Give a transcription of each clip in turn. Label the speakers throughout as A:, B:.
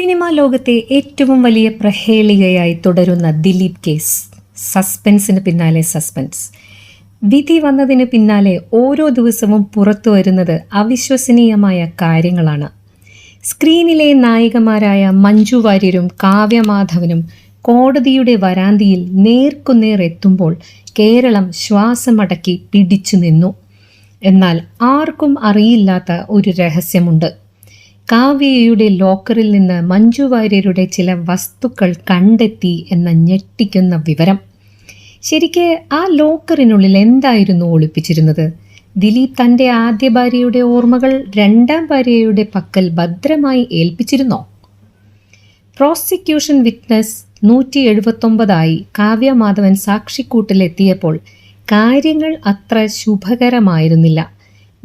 A: Cinema ലോകത്തെ ഏറ്റവും വലിയ പ്രഹേളികയായി തുടരുന്ന ദിലീപ് കേസ്. സസ്പെൻസിന് പിന്നാലെ സസ്പെൻസ്. വിധി വന്നതിന് പിന്നാലെ ഓരോ ദിവസവും പുറത്തു വരുന്നത് അവിശ്വസനീയമായ കാര്യങ്ങളാണ്. സ്ക്രീനിലെ നായികമാരായ മഞ്ജു വാര്യരും കാവ്യമാധവനും കോടതിയുടെ വരാന്തിയിൽ നേർക്കുനേർ എത്തുമ്പോൾ കേരളം ശ്വാസമടക്കി പിടിച്ചു നിന്നു. എന്നാൽ ആർക്കും അറിയില്ലാത്ത ഒരു രഹസ്യമുണ്ട്. കാവ്യയുടെ ലോക്കറിൽ നിന്ന് മഞ്ജു വാര്യരുടെ ചില വസ്തുക്കൾ കണ്ടെത്തി എന്ന ഞെട്ടിക്കുന്ന വിവരം. ശരിക്ക് ആ ലോക്കറിനുള്ളിൽ എന്തായിരുന്നു ഒളിപ്പിച്ചിരുന്നത്? ദിലീപ് തന്റെ ആദ്യ ഭാര്യയുടെ ഓർമ്മകൾ രണ്ടാം ഭാര്യയുടെ പക്കൽ ഭദ്രമായി ഏൽപ്പിച്ചിരുന്നോ? പ്രോസിക്യൂഷൻ വിറ്റ്നസ് നൂറ്റി എഴുപത്തൊമ്പതായി കാവ്യ മാധവൻ സാക്ഷിക്കൂട്ടിലെത്തിയപ്പോൾ കാര്യങ്ങൾ അത്ര ശുഭകരമായിരുന്നില്ല.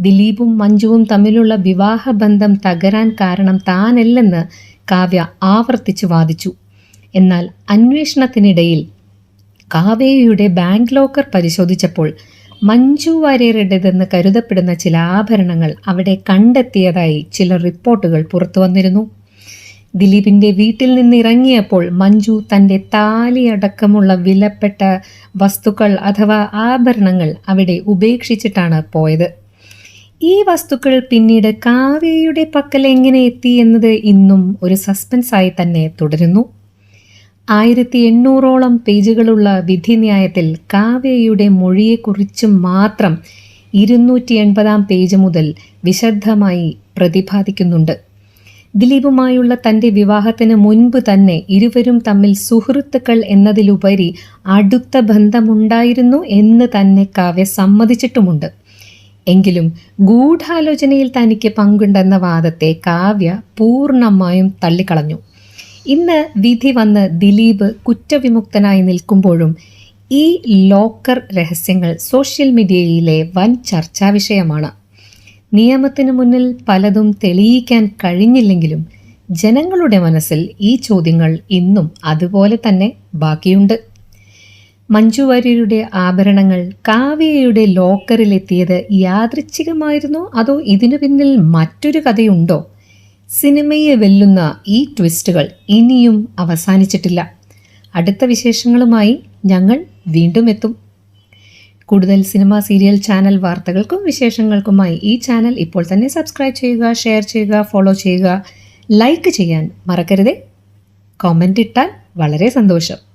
A: ദിലീപും മഞ്ജുവും തമ്മിലുള്ള വിവാഹബന്ധം തകരാൻ കാരണം താനല്ലെന്ന് കാവ്യ ആവർത്തിച്ചു വാദിച്ചു. എന്നാൽ അന്വേഷണത്തിനിടയിൽ കാവ്യയുടെ ബാങ്ക് ലോക്കർ പരിശോധിച്ചപ്പോൾ മഞ്ജു വാര്യരുടേതെന്ന് കരുതപ്പെടുന്ന ചില ആഭരണങ്ങൾ അവിടെ കണ്ടെത്തിയതായി ചില റിപ്പോർട്ടുകൾ പുറത്തു വന്നിരുന്നു. ദിലീപിന്റെ വീട്ടിൽ നിന്ന് ഇറങ്ങിയപ്പോൾ മഞ്ജു തന്റെ താലിയടക്കമുള്ള വിലപ്പെട്ട വസ്തുക്കൾ അഥവാ ആഭരണങ്ങൾ അവിടെ ഉപേക്ഷിച്ചിട്ടാണ് പോയത്. ഈ വസ്തുക്കൾ പിന്നീട് കാവ്യയുടെ പക്കൽ എങ്ങനെ എത്തി എന്നത് ഇന്നും ഒരു സസ്പെൻസായി തന്നെ തുടരുന്നു. ആയിരത്തി എണ്ണൂറോളം പേജുകളുള്ള വിധിന്യായത്തിൽ കാവ്യയുടെ മൊഴിയെക്കുറിച്ച് മാത്രം ഇരുന്നൂറ്റി എൺപതാം പേജ് മുതൽ വിശദമായി പ്രതിപാദിക്കുന്നുണ്ട്. ദിലീപുമായുള്ള തന്റെ വിവാഹത്തിന് മുൻപ് തന്നെ ഇരുവരും തമ്മിൽ സുഹൃത്തുക്കൾ എന്നതിലുപരി അടുത്ത ബന്ധമുണ്ടായിരുന്നു എന്ന് തന്നെ കാവ്യ സമ്മതിച്ചിട്ടുമുണ്ട്. എങ്കിലും ഗൂഢാലോചനയിൽ തനിക്ക് പങ്കുണ്ടെന്ന വാദത്തെ കാവ്യ പൂർണമായും തള്ളിക്കളഞ്ഞു. ഇന്ന് വിധി വന്ന് ദിലീപ് കുറ്റവിമുക്തനായി നിൽക്കുമ്പോഴും ഈ ലോക്കർ രഹസ്യങ്ങൾ സോഷ്യൽ മീഡിയയിലെ വൻ ചർച്ചാ വിഷയമാണ്. നിയമത്തിന് മുന്നിൽ പലതും തെളിയിക്കാൻ കഴിഞ്ഞില്ലെങ്കിലും ജനങ്ങളുടെ മനസ്സിൽ ഈ ചോദ്യങ്ങൾ ഇന്നും അതുപോലെ തന്നെ ബാക്കിയുണ്ട്. മഞ്ജു വാര്യരുടെ ആഭരണങ്ങൾ കാവ്യയുടെ ലോക്കറിലെത്തിയത് യാദൃച്ഛികമായിരുന്നോ? അതോ ഇതിനു പിന്നിൽ മറ്റൊരു കഥയുണ്ടോ? സിനിമയെ വെല്ലുന്ന ഈ ട്വിസ്റ്റുകൾ ഇനിയും അവസാനിച്ചിട്ടില്ല. അടുത്ത വിശേഷങ്ങളുമായി ഞങ്ങൾ വീണ്ടും എത്തും. കൂടുതൽ സിനിമ സീരിയൽ ചാനൽ വാർത്തകൾക്കും വിശേഷങ്ങൾക്കുമായി ഈ ചാനൽ ഇപ്പോൾ തന്നെ സബ്സ്ക്രൈബ് ചെയ്യുക ഷെയർ ചെയ്യുക ഫോളോ ചെയ്യുക ലൈക്ക് ചെയ്യാൻ മറക്കരുതേ. കോമന്റ് ഇട്ടാൽ വളരെ സന്തോഷം.